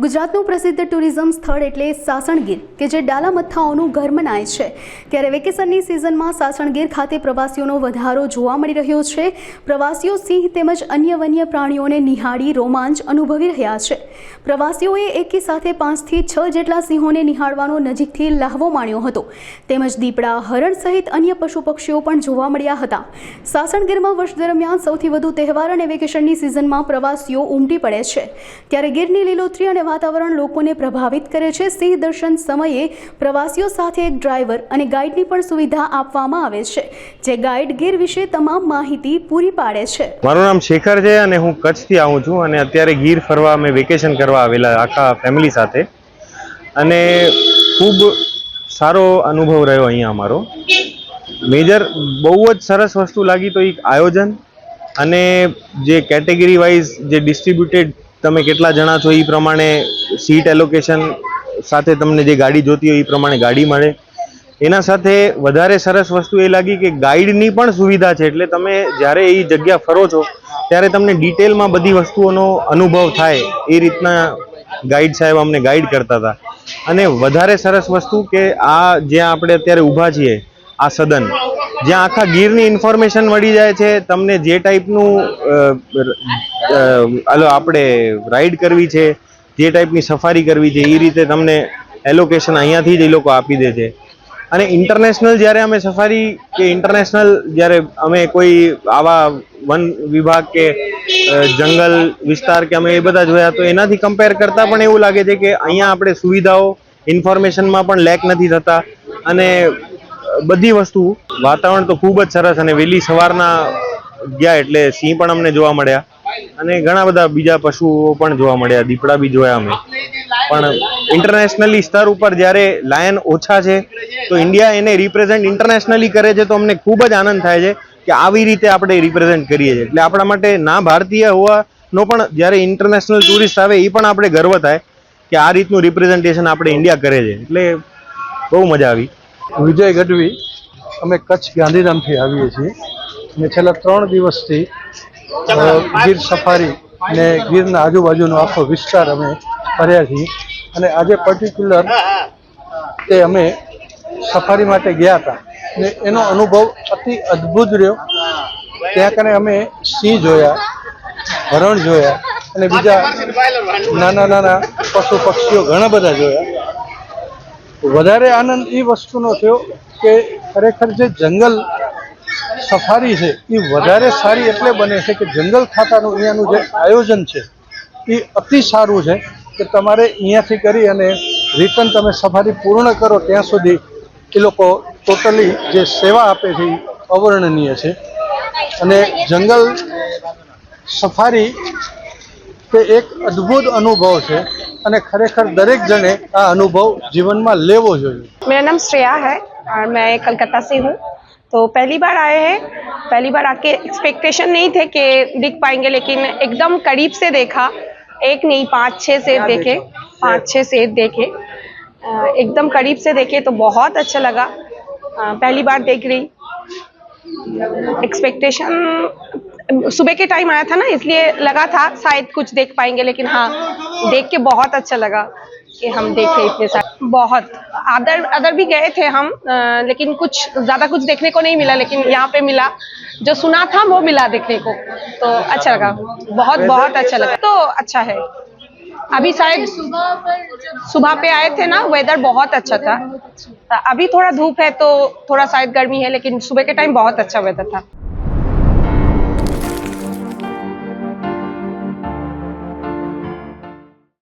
ગુજરાતનું પ્રસિદ્ધ ટુરિઝમ સ્થળ એટલે સાસણગીર, કે જે ડાલા મથ્થાઓનું ઘર મનાય છે. ત્યારે વેકેશનની સિઝનમાં સાસણગીર ખાતે પ્રવાસીઓનો વધારો જોવા મળી રહ્યો છે. પ્રવાસીઓ સિંહ તેમજ અન્ય વન્ય પ્રાણીઓને નિહાળી રોમાંચ અનુભવી રહ્યા છે. પ્રવાસીઓએ એકી સાથે પાંચથી છ જેટલા સિંહોને નિહાળવાનો નજીકથી લહાવો માણ્યો હતો. તેમજ દીપડા, હરણ સહિત અન્ય પશુ પક્ષીઓ પણ જોવા મળ્યા હતા. સાસણગીરમાં વર્ષ દરમિયાન સૌથી વધુ તહેવાર અને વેકેશનની સિઝનમાં પ્રવાસીઓ ઉમટી પડે છે. ત્યારે ગીરની લીલોતરી અને વાતાવરણ લોકોને પ્રભાવિત કરે છે. સિંહ દર્શન સમયે પ્રવાસીઓ સાથે એક ડ્રાઈવર અને ગાઈડની પણ સુવિધા આપવામાં આવે છે, જે ગાઈડ ગીર વિશે તમામ માહિતી પૂરી પાડે છે. મારું નામ શેખર છે અને હું કચ્છથી આવું છું અને અત્યારે ગીર ફરવા અમે વેકેશન કરવા આવેલા આખા ફેમિલી સાથે. અને ખૂબ સારો અનુભવ રહ્યો અહીંયા અમારો. મેજર બહુ જ સરસ વસ્તુ લાગી તો એક આયોજન અને જે કેટેગરી વાઇઝ જે ડિસ્ટ્રીબ્યુટેડ તમે કેટલા જણા છો એ પ્રમાણે સીટ એલોકેશન સાથે તમને જે ગાડી જોતી હોય એ પ્રમાણે ગાડી મળે. એના સાથે વધારે સરસ વસ્તુ એ લાગી કે ગાઈડની પણ સુવિધા છે. એટલે તમે જ્યારે એ જગ્યા ફરો છો, ત્યારે તમને ડિટેલમાં બધી વસ્તુઓનો અનુભવ થાય એ રીતના ગાઈડ સાહેબ અમને ગાઈડ કરતા હતા. અને વધારે સરસ વસ્તુ કે આ જ્યાં આપણે અત્યારે ઊભા છીએ, આ સદન જ્યાં આખા ગીરની ઇન્ફોર્મેશન મળી જાય છે તમને જે ટાઈપનું અ, આપણે રાઈડ કરવી છે જે ટાઈપની સફારી કરવી છે એ રીતે તમને એલોકેશન અહીંયાથી જ એ લોકો આપી દે છે. અને ઇન્ટરનેશનલ જ્યારે અમે સફારી કે ઇન્ટરનેશનલ જ્યારે અમે કોઈ આવા વન વિભાગ કે જંગલ વિસ્તાર કે અમે એ બધા જોયા તો એનાથી કમ્પેર કરતાં પણ એવું લાગે છે કે અહીંયા આપણે સુવિધાઓ ઇન્ફોર્મેશનમાં પણ લેક નથી થતા. અને બધી વસ્તુ, વાતાવરણ તો ખૂબ જ સરસ અને વહેલી સવારના ગયા એટલે સિંહ પણ અમને જોવા મળ્યા. અને ઘણા બધા બીજા પશુઓ પણ જોવા મળ્યા, દીપડા બી જોયા અમે. પણ ઇન્ટરનેશનલી સ્તર ઉપર જ્યારે લાયન ઓછા છે, તો ઇન્ડિયા એને રિપ્રેઝેન્ટ ઇન્ટરનેશનલી કરે છે, તો અમને ખૂબ જ આનંદ થાય છે કે આવી રીતે આપણે રિપ્રેઝેન્ટ કરીએ છીએ. એટલે આપણા માટે ના ભારતીય હોવાનો પણ જ્યારે ઇન્ટરનેશનલ ટુરિસ્ટ આવે, એ પણ આપણે ગર્વ થાય કે આ રીતનું રિપ્રેઝન્ટેશન આપણે ઇન્ડિયા કરે છે. એટલે બહુ મજા આવી. વિજય ગઢવી, અમે કચ્છ ગાંધીધામથી આવીએ છીએ અને છેલ્લા ત્રણ દિવસથી ગીર સફારી ને ગીરના આજુબાજુનો આખો વિસ્તાર અમે ફર્યા છીએ અને આજે પર્ટિક્યુલર તે અમે સફારી માટે ગયા હતા ને એનો અનુભવ અતિ અદ્ભુત રહ્યો. ત્યાં કને અમે સિંહ જોયા, હરણ જોયા અને બીજા નાના નાના પશુ પક્ષીઓ ઘણા બધા જોયા. વધારે આનંદ એ વસ્તુનો થયો કે ખરેખર જે જંગલ સફારી છે, એ વધારે સારી એટલે બને છે કે જંગલ ખાતાનું અહીંયાનું જે આયોજન છે, એ અતિ સારું છે કે તમારે અહીંયાથી કરી અને રિટર્ન તમે સફારી પૂર્ણ કરો ત્યાં સુધી એ લોકો ટોટલી જે સેવા આપે છે અવર્ણનીય છે. અને જંગલ સફારી તે એક અદ્ભુત અનુભવ છે અને ખરેખર દરેક જણે આ અનુભવ જીવનમાં લેવો જોઈએ मेरा नाम श्रेया है और मैं कलकत्ता से हूँ तो पहली बार आए हैं पहली बार आके एक्सपेक्टेशन नहीं थे कि दिख पाएंगे लेकिन एकदम करीब से देखा एक नहीं पाँच छः सेब देखे पाँच छः सेब देखे अ, एकदम करीब से देखे तो बहुत अच्छा लगा अ, पहली बार देख रही एक्सपेक्टेशन सुबह के टाइम आया था ना इसलिए लगा था शायद कुछ देख पाएंगे लेकिन हाँ देख के बहुत अच्छा लगा कि हम देखे इतने सारे। बहुत। अदर अदर भी गए थे हम अ, लेकिन कुछ ज़्यादा कुछ देखने को नहीं मिला लेकिन यहाँ पे मिला। जो सुना था वो मिला देखने को। तो अच्छा लगा। बहुत बहुत अच्छा लगा। तो अच्छा है। अभी शायद सुबह पे आए थे ना वेदर बहुत अच्छा था। अभी थोड़ा धूप है तो थोड़ा शायद गर्मी है लेकिन सुबह के टाइम बहुत अच्छा वेदर था।